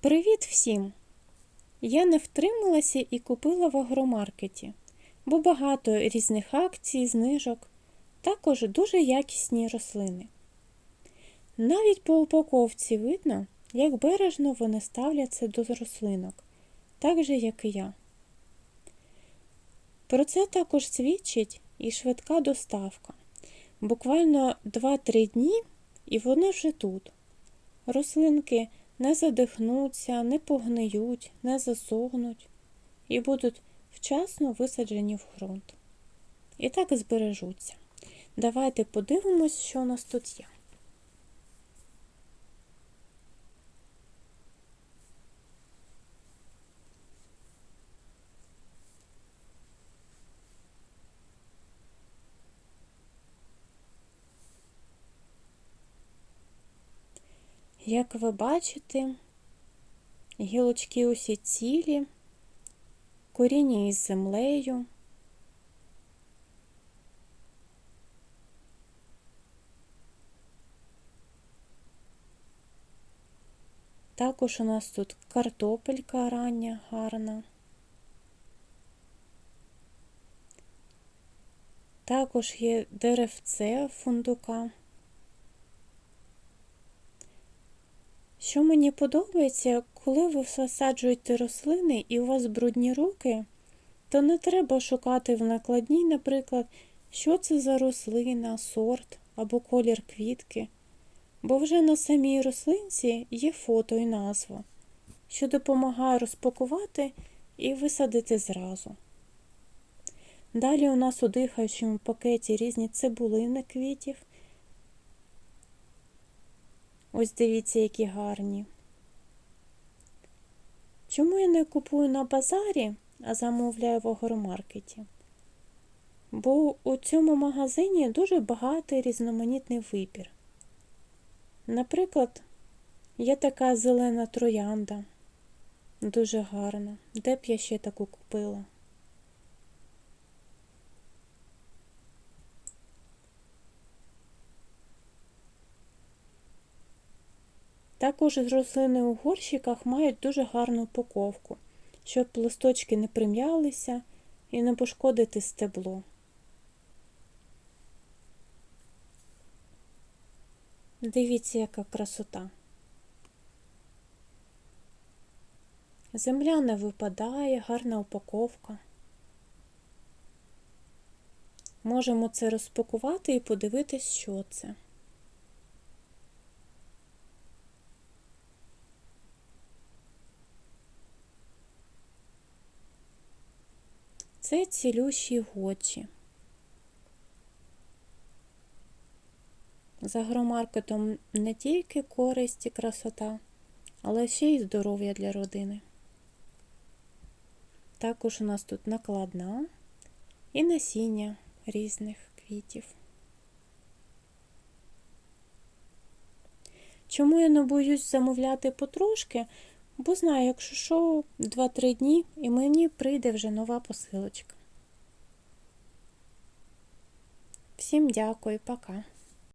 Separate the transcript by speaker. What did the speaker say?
Speaker 1: Привіт всім! Я не втрималася і купила в агромаркеті, бо багато різних акцій, знижок, також дуже якісні рослини. Навіть по упаковці видно, як бережно вони ставляться до рослинок, так же, як і я. Про це також свідчить і швидка доставка. Буквально 2-3 дні і вони вже тут. Рослинки не задихнуться, не погниють, не засохнуть і будуть вчасно висаджені в ґрунт. І так збережуться. Давайте подивимось, що у нас тут є. Як ви бачите, гілочки усі цілі, коріння із землею. Також у нас тут картопелька рання, гарна. Також є деревце фундука. Що мені подобається, коли ви висаджуєте рослини і у вас брудні руки, то не треба шукати в накладній, наприклад, що це за рослина, сорт або колір квітки, бо вже на самій рослинці є фото і назва, що допомагає розпакувати і висадити зразу. Далі у нас у дихаючому пакеті різні цибулини квітів. Ось дивіться, які гарні. Чому я не купую на базарі, а замовляю в агромаркеті? Бо у цьому магазині дуже багатий різноманітний вибір. Наприклад, є така зелена троянда, дуже гарна. Де б я ще таку купила? Також рослини у горщиках мають дуже гарну упаковку, щоб листочки не прим'ялися і не пошкодити стебло. Дивіться, яка красота. Земля не випадає, гарна упаковка. Можемо це розпакувати і подивитись, що це. Це цілющі гочі. За агромаркетом не тільки користь і красота, але ще й здоров'я для родини. Також у нас тут накладна і насіння різних квітів. Чому я не боюсь замовляти потрошки? Бо знаю, якщо що, 2-3 дні і мені прийде вже нова посилочка. Всім дякую, пока.